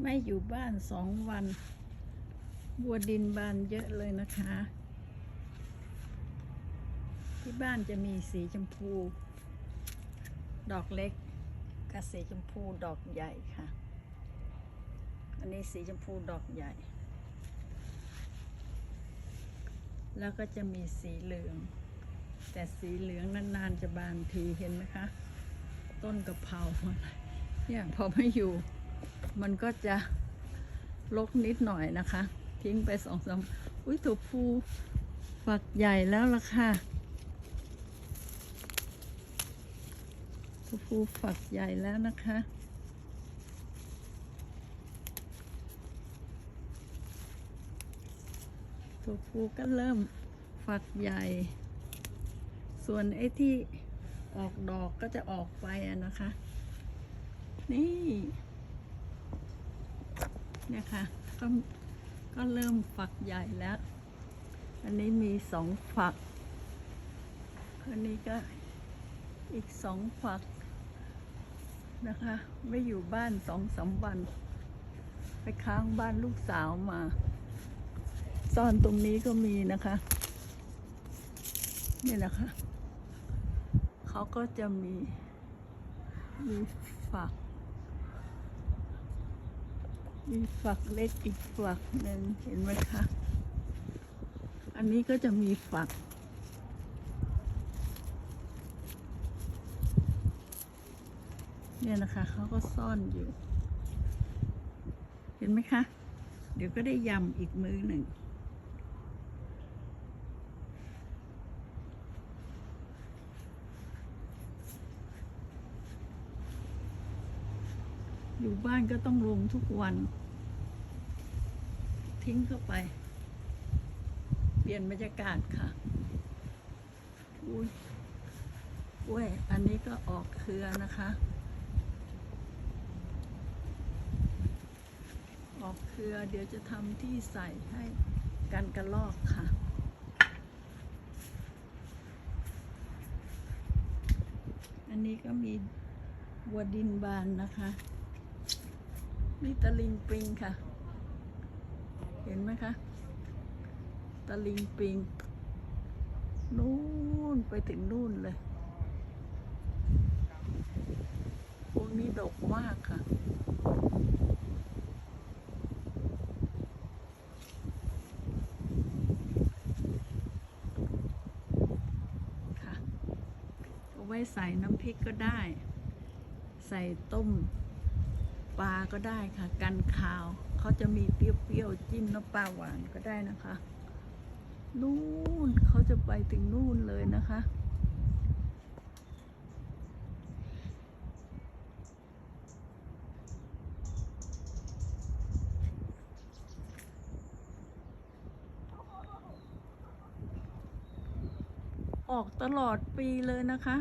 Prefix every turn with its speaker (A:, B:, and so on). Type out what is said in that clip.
A: ไม่อยู่บ้านสองวัน บัวดินบานเยอะเลยนะคะ ที่บ้านจะมีสีชมพู ดอกเล็กกับสีชมพูดอกใหญ่ค่ะ อันนี้สีชมพูดอกใหญ่ แล้วก็จะมีสีเหลือง แต่สีเหลืองนานๆจะบานทีเห็นไหมคะ ต้นกะเพราอะไรเนี่ยพอไม่อยู่ มันก็จะลกนิดหน่อยนะคะ ทิ้งไปสองสามอุ้ยถั่วพูฝักใหญ่แล้วล่ะค่ะถั่วพูฝักใหญ่แล้วนะคะถั่วพูก็เริ่มฝักใหญ่ ส่วนไอ้ที่ออกดอกก็จะออกไปอะนะคะ นี่ เนี่ยค่ะก็ก็เริ่มฝักใหญ่แล้ว อันนี้มีสองฝัก อันนี้ก็อีกสองฝักนะคะ ไม่อยู่บ้านสองสามวัน ไปค้างบ้านลูกสาวมา ซ่อนตรงนี้ก็มีนะคะ นี่นะคะ เขาก็จะมีมีฝัก มีฝักเล็กอีกฝักหนึ่งเห็นไหมคะ อันนี้ก็จะมีฝัก เนี่ยนะคะเขาก็ซ่อนอยู่ เห็นไหมคะ เดี๋ยวก็ได้ยำอีกมื้อหนึ่ง อยู่บ้านก็ต้องลงทุกวัน ทิ้งเข้าไป เปลี่ยนบรรยากาศค่ะอุ้ยอุ้ยอันนี้ก็ออกเครือนะคะ ออกเครือเดี๋ยวจะทำที่ใส่ให้กันกระลอกค่ะอันนี้ก็มีบัวดินบานนะคะ นี่ตะลิงปิงค่ะ เห็นไหมคะตะลิงปิง นู่นไปถึงนู่นเลยพวกนี้ดกมากค่ะค่ะเอาไว้ใส่น้ำพริกก็ได้ ใส่ต้ม ปลาก็ได้ค่ะ กันขาวเขาจะมีเปรี้ยวๆจิ้มน้ำปลาหวานก็ได้นะคะ นู่นเขาจะไปถึงนู่นเลยนะคะออกตลอดปีเลยนะคะ